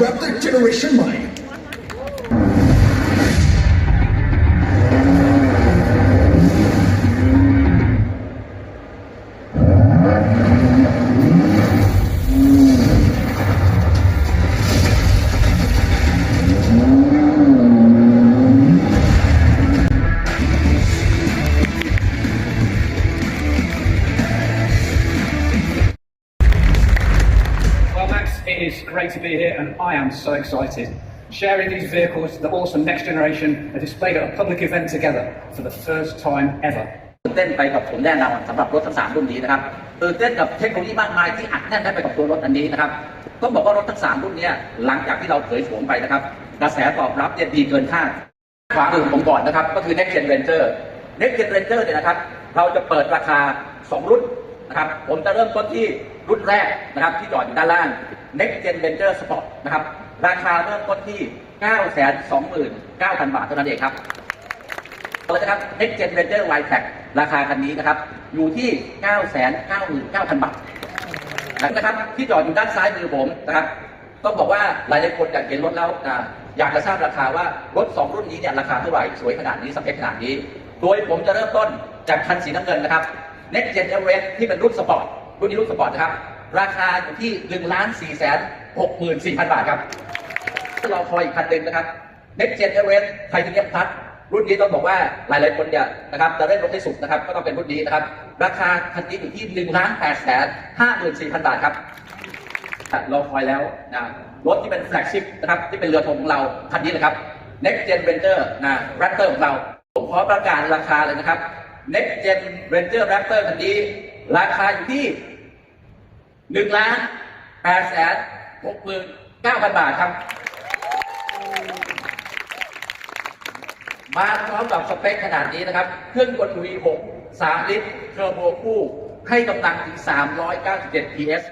wrap their generation mind. Is great to be here, and I am so excited. Sharing these vehicles, the awesome next generation, are displayed at a public event together for the first time ever. ตื่นเต้นไปกับผมแน่นอนสำหรับรถทั้งสามรุ่นนี้นะครับตื่นเต้นกับเทคโนโลยีมากมายที่อัดแน่นได้ไปกับตัวรถอันนี้นะครับต้องบอกว่ารถทั้งสามรุ่นนี้หลังจากที่เราเผยโฉมไปนะครับกระแสตอบรับเนี่ยดีเกินคาดขวามือผมก่อนนะครับ ก็คือ Next Gen Ranger Next Gen Ranger เนี่ยนะครับ เราจะเปิดราคา 2 รุ่น นะครับ ผมจะเริ่มต้นที่รุ่นแรกนะครับ ที่จอดอยู่ด้านล่าง Next Gen Ranger Sport นะครับ ราคาเริ่มต้นที่ 929,000 บาทเท่านั้นเองครับเลยนะครับ Next Gen Ranger Y Track ราคาคันนี้นะครับ อยู่ที่ 999,000 บาทนะครับ ที่จอดอยู่ด้านซ้ายมือผมนะครับ ต้องบอกว่าหลายๆคนอยากเห็นรถแล้วอ่าอยากจะทราบราคาว่ารถ 2 รุ่นนี้เนี่ยราคาเท่าไหร่ สวยขนาดนี้สเปคขนาดนี้ โดยผมจะเริ่มต้นจากคันสีน้ำเงินนะครับ Next Gen Everest ที่เป็นรุ่นสปอร์ตรุ่นนี้รุ่นสปอร์ตนะครับ ราคาอยู่ที่1ล้าน4แสน64,000บาทครับเราคอยอีกคันหนึ่งนะครับ Next Gen Everest Titanium Plus รุ่นนี้ต้องบอกว่าหลายๆคนเนี่ยนะครับจะได้รถให้สุดนะครับก็ต้องเป็นรุ่นนี้นะครับ ราคาคันนี้อยู่ที่1ล้าน8แสน54,000บาทครับเราคอยแล้วนะรถที่เป็นแฟลกชิพนะครับที่เป็นเรือธงของเราคันนี้นะครับ Next Gen Ranger นะ Raptor ของเราผมขอประกาศราคาเลยนะครับ Next Gen Ranger Raptor คันนี้ ราคาอยู่ที่หนึ่งล้านแปดแสนหกหมื่นเก้าพันบาทครับ มาพร้อมกับสเปคขนาดนี้นะครับ เครื่องกล V6 3 ลิตรเทอร์โบคู่ ให้กำลังถึง 397 PS